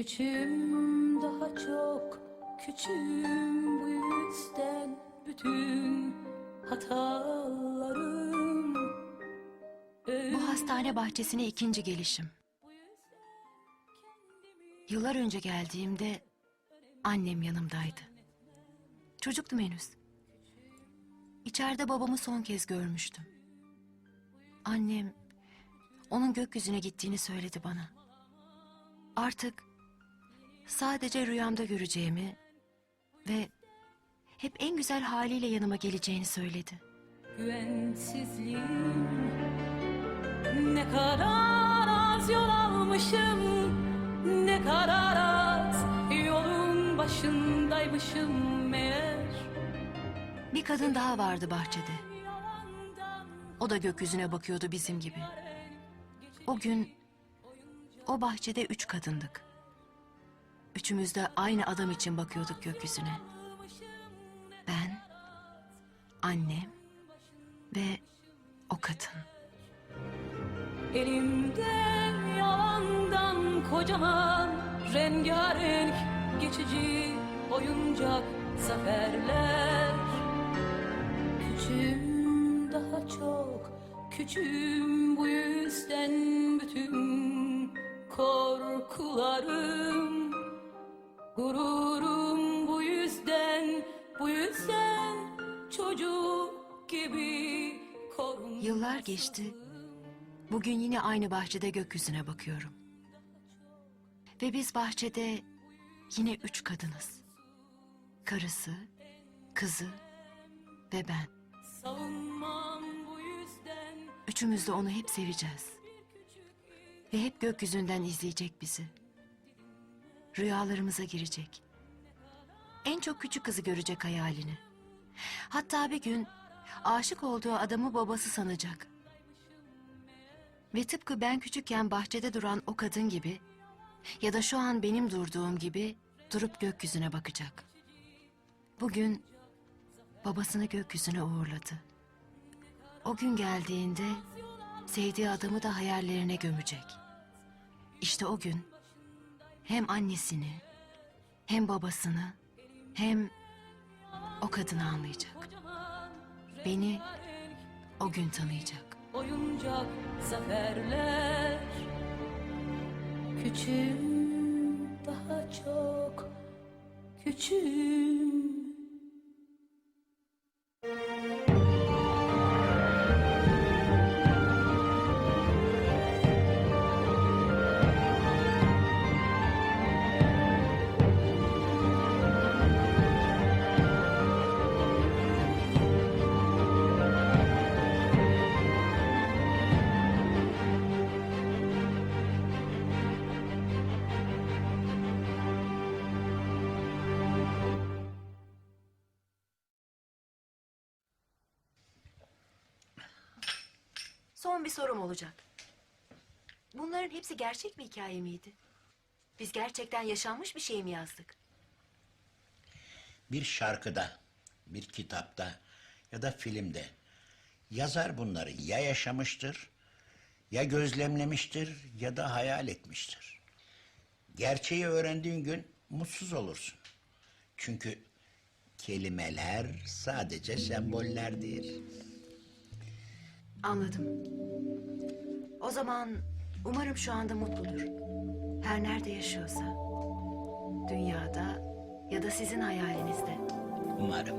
Küçüğüm daha çok küçüğüm bu yüzden bütün hatalarım Bu hastane bahçesine ikinci gelişim. Yıllar önce geldiğimde annem yanımdaydı. Çocuktum henüz. İçeride babamı son kez görmüştüm. Annem onun gökyüzüne gittiğini söyledi bana. Artık sadece rüyamda göreceğimi ve hep en güzel haliyle yanıma geleceğini söyledi. Güvensizliğim ne kadar az yol almışım ne kadar az yolun başındaymışım meğer Bir kadın daha vardı bahçede. O da gökyüzüne bakıyordu bizim gibi. O gün o bahçede üç kadındık. Üçümüz de aynı adam için bakıyorduk gökyüzüne. Ben, annem ve o kadın. Elimden yalandan kocaman rengarenk geçici oyuncak zaferler Küçüğüm daha çok küçüğüm bu yüzden bütün korkularım Gururum bu yüzden bu yüzden çocuk gibi korun Yıllar geçti. Bugün yine aynı bahçede gökyüzüne bakıyorum. Ve biz bahçede yine üç kadınız. Karısı, kızı ve ben. Savunmam bu yüzden Üçümüz de onu hep seveceğiz. Ve hep gökyüzünden izleyecek bizi. Rüyalarımıza girecek. En çok küçük kızı görecek hayalini. Hatta bir gün aşık olduğu adamı babası sanacak. Ve tıpkı ben küçükken bahçede duran o kadın gibi ya da şu an benim durduğum gibi durup gökyüzüne bakacak. Bugün babasını gökyüzüne uğurladı. O gün geldiğinde sevdiği adamı da hayallerine gömecek. İşte o gün hem annesini hem babasını hem o kadını anlayacak. Beni o gün tanıyacak. oyuncak zaferler Küçüğüm daha çok küçüğüm Son bir sorum olacak. Bunların hepsi gerçek bir hikaye miydi? Biz gerçekten yaşanmış bir şey mi yazdık? Bir şarkıda, bir kitapta ya da filmde yazar bunları ya yaşamıştır, ya gözlemlemiştir ya da hayal etmiştir. Gerçeği öğrendiğin gün mutsuz olursun. Çünkü kelimeler sadece sembollerdir. Anladım. O zaman umarım şu anda mutludur. Her nerede yaşıyorsa. Dünyada ya da sizin hayalinizde. Umarım.